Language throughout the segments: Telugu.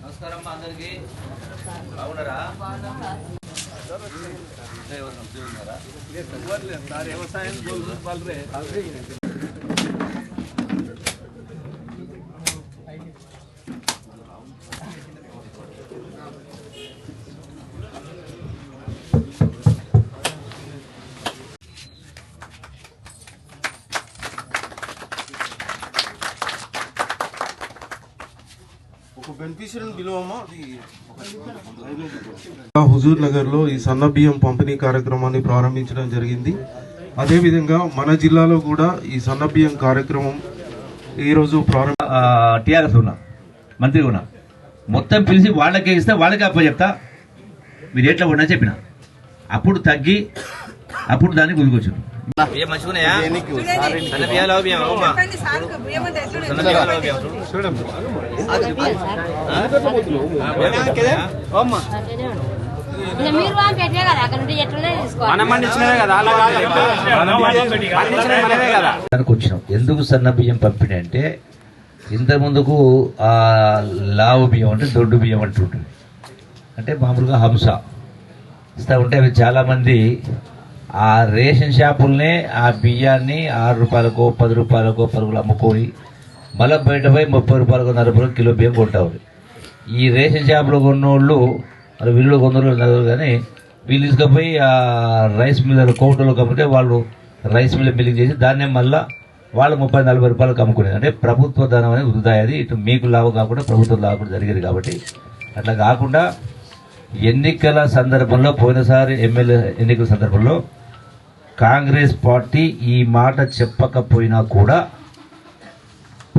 నమస్కారం అందరికి బాగున్నారా ఎవరు హుజూర్ నగర్లో ఈ సన్న బియ్యం పంపిణీ కార్యక్రమాన్ని ప్రారంభించడం జరిగింది. అదేవిధంగా మన జిల్లాలో కూడా ఈ సన్న బియ్యం కార్యక్రమం ఈ రోజు ప్రారంభ టీఆర్ఎస్ ఉన్నా మంత్రి ఉన్నా మొత్తం పిలిచి వాళ్ళకే ఇస్తే వాళ్ళకే అప్ప చెప్తా. మీరు ఎట్లా ఉన్నా చెప్పిన. అప్పుడు తగ్గి అప్పుడు దాన్ని గురికొచ్చు బియ్యం మంచిగున్నాయా సన్న బియ్యాలు అవి బియ్యం. సన్న బియ్యాలు అవి బియ్యం వచ్చినాం ఎందుకు సన్న బియ్యం పంపిణీ అంటే ఇంత ముందుకు ఆ లావు బియ్యం అంటే దొడ్డు బియ్యం అంటుంటుంది అంటే మామూలుగా హంస ఇస్తా ఉంటే అవి చాలామంది ఆ రేషన్ షాపుల్నే ఆ బియ్యాన్ని ఆరు రూపాయలకో పది రూపాయలకో పరుగులు అమ్ముకొని మళ్ళీ బయట పోయి ముప్పై రూపాయలకు నలభై రూపాయలు కిలో బియ్యం కొంటారు. ఈ రేషన్ షాపులో కొన్నోళ్ళు మరి వీళ్ళు కొందరు నలుగురు కానీ వీళ్ళు తీసుకుపోయి ఆ రైస్ మిల్లర్ కౌంటర్లో కమ్మితే వాళ్ళు రైస్ మిల్ బిల్లింగ్ చేసి దాన్నే మళ్ళా వాళ్ళు ముప్పై నలభై రూపాయలకు అమ్ముకునేది. అంటే ప్రభుత్వ ధనం అనేది వృధా ఇటు మీకు లాభం కాకుండా ప్రభుత్వం లాభం జరిగేది కాబట్టి. అట్లా కాకుండా ఎన్నికల సందర్భంలో పోయినసారి ఎమ్మెల్యే ఎన్నికల సందర్భంలో కాంగ్రెస్ పార్టీ ఈ మాట చెప్పకపోయినా కూడా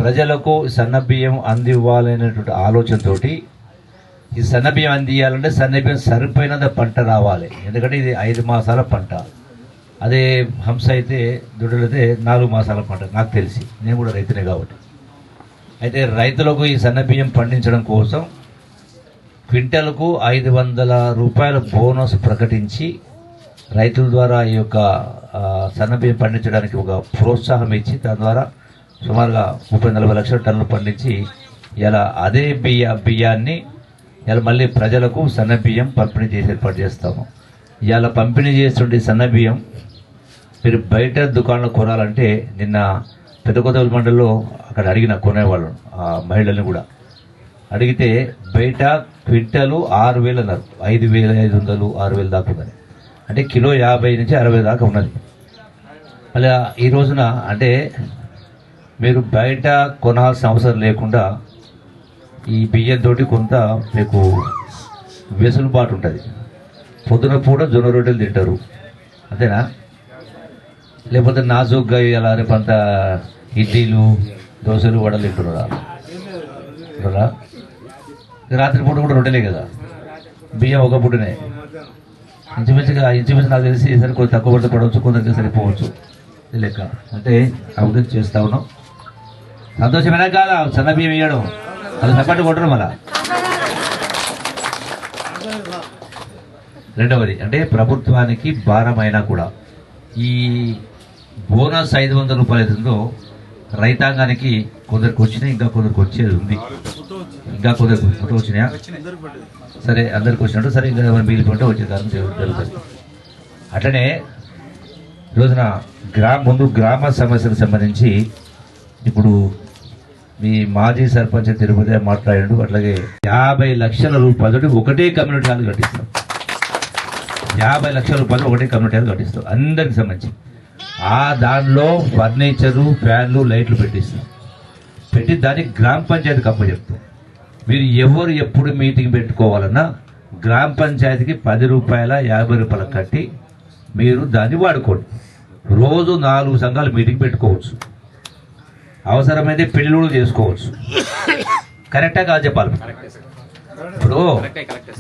ప్రజలకు సన్నబియ్యం అందివ్వాలనేటువంటి ఆలోచనతోటి ఈ సన్నబియ్యం అందియాలంటే సన్నబియ్యం సరిపోయినంత పంట రావాలి. ఎందుకంటే ఇది ఐదు మాసాల పంట. అదే హంస అయితే దుడ్డలైతే నాలుగు మాసాల పంట. నాకు తెలిసి. నేను కూడా రైతునే కాబట్టి. అయితే రైతులకు ఈ సన్నబియ్యం పండించడం కోసం క్వింటల్కు ఐదు వందల రూపాయల బోనస్ ప్రకటించి రైతుల ద్వారా ఈ యొక్క సన్నబియ్యం పండించడానికి ఒక ప్రోత్సాహం ఇచ్చి దాని ద్వారా సుమారుగా ముప్పై నలభై లక్షల టన్నులు పండించి ఇలా అదే బియ్య బియ్యాన్ని ఇలా మళ్ళీ ప్రజలకు సన్నబియ్యం పంపిణీ చేసి ఏర్పాటు చేస్తాము. ఇలా పంపిణీ చేస్తుండే సన్నబియ్యం మీరు బయట దుకాణంలో కొనాలంటే నిన్న పెద్ద కొత్తపల్లి మండలిలో అక్కడ అడిగిన కొనేవాళ్ళు ఆ మహిళల్ని కూడా. అడిగితే బయట క్వింటలు ఆరు వేలు అన్నారు ఐదు వేల ఐదు వందలు ఆరు వేలు దాకా ఉందని అంటే కిలో యాభై నుంచి అరవై దాకా ఉన్నది. మళ్ళీ ఈ రోజున అంటే మీరు బయట కొనాల్సిన అవసరం లేకుండా ఈ బియ్యంతో కొంత మీకు వెసులుబాటు ఉంటుంది. పొద్దున పూట జొన్న రొట్టెలు తింటారు. అంతేనా? లేకపోతే నాజుగ్గా ఇలా రేపంత ఇడ్లీలు దోశలు వడలు తింటున్నారా? రాత్రిపూట కూడా రొట్టెలే కదా. బియ్యం ఒక పూటనే. ఇంచుమించుగా ఇంచుమించు నాకు తెలిసి ఈసారి కొంచెం తక్కువ పడితే పడవచ్చు కొందరికి సరిపోవచ్చు. లెక్క. అంటే అభివృద్ధి చేస్తా ఉన్నాం. సంతోషమైన కాదా? సన్న బియ్యం వేయడం అది సపాటు కొట్టడం అలా రెండవది అంటే ప్రభుత్వానికి భారమైనా కూడా ఈ బోనస్ ఐదు వందల రూపాయలు ఏదో రైతాంగానికి కొందరికి వచ్చినాయి ఇంకా కొందరికి వచ్చేది ఉంది. ఇంకా కుదరకు ఫోటో వచ్చినాయా? సరే అందరికి వచ్చినట్టు సరే ఇంకా మిగిలిపోతే వచ్చే కారణం జరుగుతుంది. అట్లనే రోజున గ్రామ ముందు గ్రామ సమస్యలకు సంబంధించి ఇప్పుడు మీ మాజీ సర్పంచ్ తిరుపతి మాట్లాడాడు. అట్లాగే యాభై లక్షల రూపాయలతోటి ఒకటే కమ్యూనిటీ హాల్ కట్టిస్తాం. యాభై లక్షల రూపాయలు ఒకటే కమ్యూనిటీ హాల్ కట్టిస్తాం. అందరికి సంబంధించి. ఆ దానిలో ఫర్నిచరు ఫ్యాన్లు లైట్లు పెట్టిస్తాం. పెట్టి దానికి గ్రామ పంచాయతీకి అప్పచెప్తాం మీరు ఎవరు ఎప్పుడు మీటింగ్ పెట్టుకోవాలన్నా గ్రామ పంచాయతీకి పది రూపాయల యాభై రూపాయలు కట్టి మీరు దాన్ని వాడుకోండి. రోజు నాలుగు సంఘాలు మీటింగ్ పెట్టుకోవచ్చు. అవసరమైతే పెళ్ళిళ్ళు చేసుకోవచ్చు. కరెక్టా కాదు చెప్పాలి. ఇప్పుడు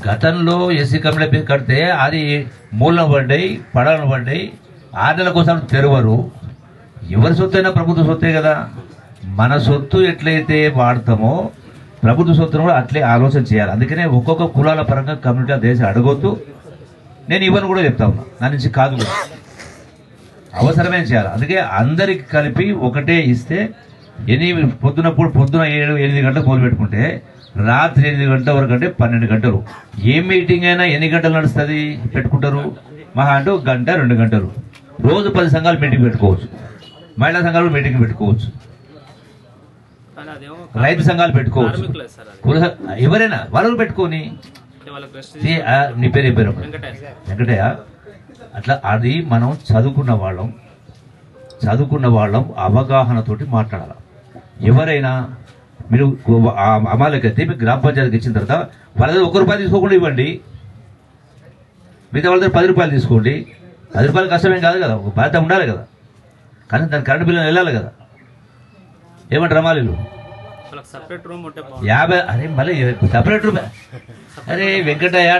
గతంలో ఎస్సీ కమిటీ కడితే అది మూలం పడ్డాయి పడవలు పడ్డాయి ఆరు నెలల కోసం తెరవరు. ఎవరి సొత్తైనా ప్రభుత్వ సొత్తే కదా. మన సొత్తు ఎట్లయితే వాడతామో ప్రభుత్వ సూత్రం కూడా అట్లే ఆలోచన చేయాలి. అందుకనే ఒక్కొక్క కులాల పరంగా కమ్యూనిటీ దేశం అడగొద్దు. నేను ఇవన్నీ కూడా చెప్తా ఉన్నా. నా నుంచి కాదు అవసరమేం అవసరమే చేయాలి? అందుకే అందరికి కలిపి ఒకటే ఇస్తే ఎనిమిది పొద్దునప్పుడు పొద్దున ఏడు ఎనిమిది గంటలకు మొదలు పెట్టుకుంటే రాత్రి ఎనిమిది గంటల వరకు అంటే పన్నెండు గంటలు. ఏ మీటింగ్ అయినా ఎన్ని గంటలు నడుస్తుంది? పెట్టుకుంటారు. మహా అంటే ఒక గంట రెండు గంటలు. రోజు పది సంఘాలు మీటింగ్ పెట్టుకోవచ్చు. మహిళా సంఘాలు మీటింగ్ పెట్టుకోవచ్చు. రైతు సంఘాలు పెట్టుకోవచ్చు. ఎవరైనా వాళ్ళు పెట్టుకొని నీ పేరు ఏ పేరు? వెంకటయ్య అట్లా అది మనం చదువుకున్న వాళ్ళం. చదువుకున్న వాళ్ళం అవగాహనతోటి మాట్లాడాలి. ఎవరైనా మీరు అమాలకైతే మీకు గ్రామ పంచాయతీకి ఇచ్చిన తర్వాత వాళ్ళ దగ్గర ఒక రూపాయి తీసుకోకుండా ఇవ్వండి. మిగతా వాళ్ళ దగ్గర పది రూపాయలు తీసుకోండి. పది రూపాయలు కష్టమేం కాదు కదా. ఒక బాధ్యత ఉండాలి కదా. కానీ దాని కరెంట్ బిల్లు వెళ్ళాలి కదా. ఏమంటారు రూమ్ బాగుంటుంది యాభై అరే మళ్ళీ సపరేట్ రూపాయ అరే వెంకటయ్య